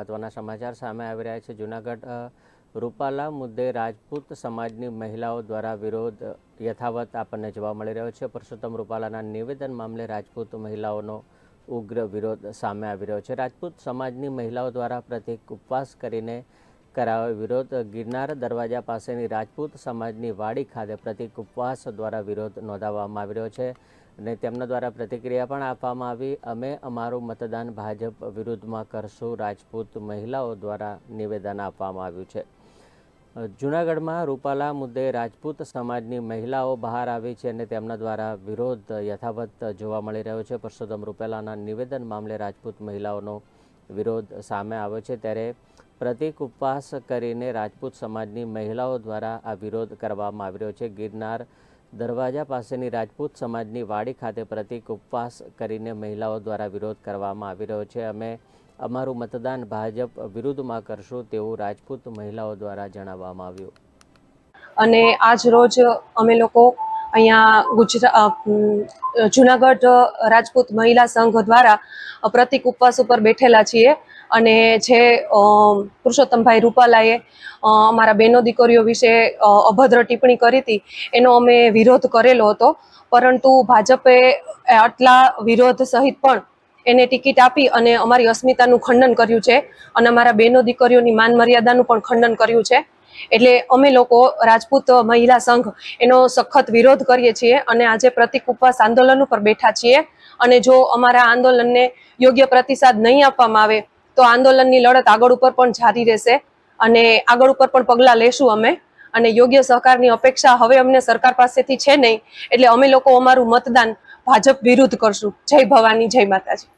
મહત્વના સમાચાર સામે આવી રહ્યા છે. જૂનાગઢ રૂપાલા મુદ્દે રાજપૂત સમાજની મહિલાઓ દ્વારા વિરોધ, યથાવત આપણને જોવા મળી રહ્યો છે. પુરુષોત્તમ રૂપાલાના નિવેદન મામલે રાજપૂત મહિલાઓનો ઉગ્ર વિરોધ સામે આવી રહ્યો છે. રાજપૂત સમાજની મહિલાઓ દ્વારા પ્રતિક ઉપવાસ કરીને કરાયો વિરોધ. ગિરનાર દરવાજા પાસેની રાજપૂત સમાજની વાડી ખાતે પ્રતિક ઉપવાસ દ્વારા વિરોધ નોંધાવવામાં આવી રહ્યો છે. અને તેમના દ્વારા પ્રતિક્રિયા પણ આપવામાં આવી. અમે અમારું મતદાન ભાજપ વિરુદ્ધમાં કરશું. રાજપૂત મહિલાઓ દ્વારા નિવેદન આપવામાં આવ્યું છે. જૂનાગઢમાં રૂપાલા મુદ્દે રાજપૂત સમાજની મહિલાઓ બહાર આવી છે અને તેમના દ્વારા વિરોધ યથાવત જોવા મળી રહ્યો છે. પરસોત્તમ રૂપાલાના નિવેદન મામલે રાજપૂત મહિલાઓનો વિરોધ સામે આવ્યો છે. ત્યારે પ્રતિક ઉપવાસ કરીને રાજપૂત સમાજની મહિલાઓ દ્વારા આ વિરોધ કરવામાં આવી રહ્યો છે. ગિરનાર દરવાજા પાસેની રાજપૂત સમાજની વાડી ખાતે પ્રતિક ઉપવાસ કરીને મહિલાઓ દ્વારા વિરોધ કરવામાં આવી રહ્યો છે. અમે અમારું મતદાન ભાજપ વિરુદ્ધમાં કરશું તેવું રાજપૂત મહિલાઓ દ્વારા જણાવવામાં આવ્યું. અને આજ રોજ અમે લોકો અહીંયા ગુજરાત જુનાગઢ રાજપૂત મહિલા સંઘ દ્વારા પ્રતિક ઉપવાસ ઉપર બેઠેલા છીએ. અને જે પુરુષોત્તમભાઈ રૂપાલાએ અમારા બહેનો દીકરીઓ વિશે અભદ્ર ટિપ્પણી કરી હતી, એનો અમે વિરોધ કરેલો હતો. પરંતુ ભાજપે આટલા વિરોધ સહિત પણ એને ટિકિટ આપી અને અમારી અસ્મિતાનું ખંડન કર્યું છે અને અમારા બહેનો દીકરીઓની માન મર્યાદાનું પણ ખંડન કર્યું છે. એટલે અમે લોકો રાજપૂત મહિલા સંઘ એનો સખત વિરોધ કરીએ છીએ અને આજે પ્રતિક ઉપવાસ આંદોલન ઉપર બેઠા છીએ. અને જો અમારા આંદોલનને યોગ્ય પ્રતિસાદ નહીં આપવામાં આવે તો આંદોલનની લડત આગળ ઉપર પણ જારી રહેશે અને આગળ ઉપર પણ પગલાં લેશું અમે. અને યોગ્ય સહકારની અપેક્ષા હવે અમને સરકાર પાસેથી છે નહીં. એટલે અમે લોકો અમારું મતદાન ભાજપ વિરુદ્ધ કરશું. જય ભવાની, જય માતાજી.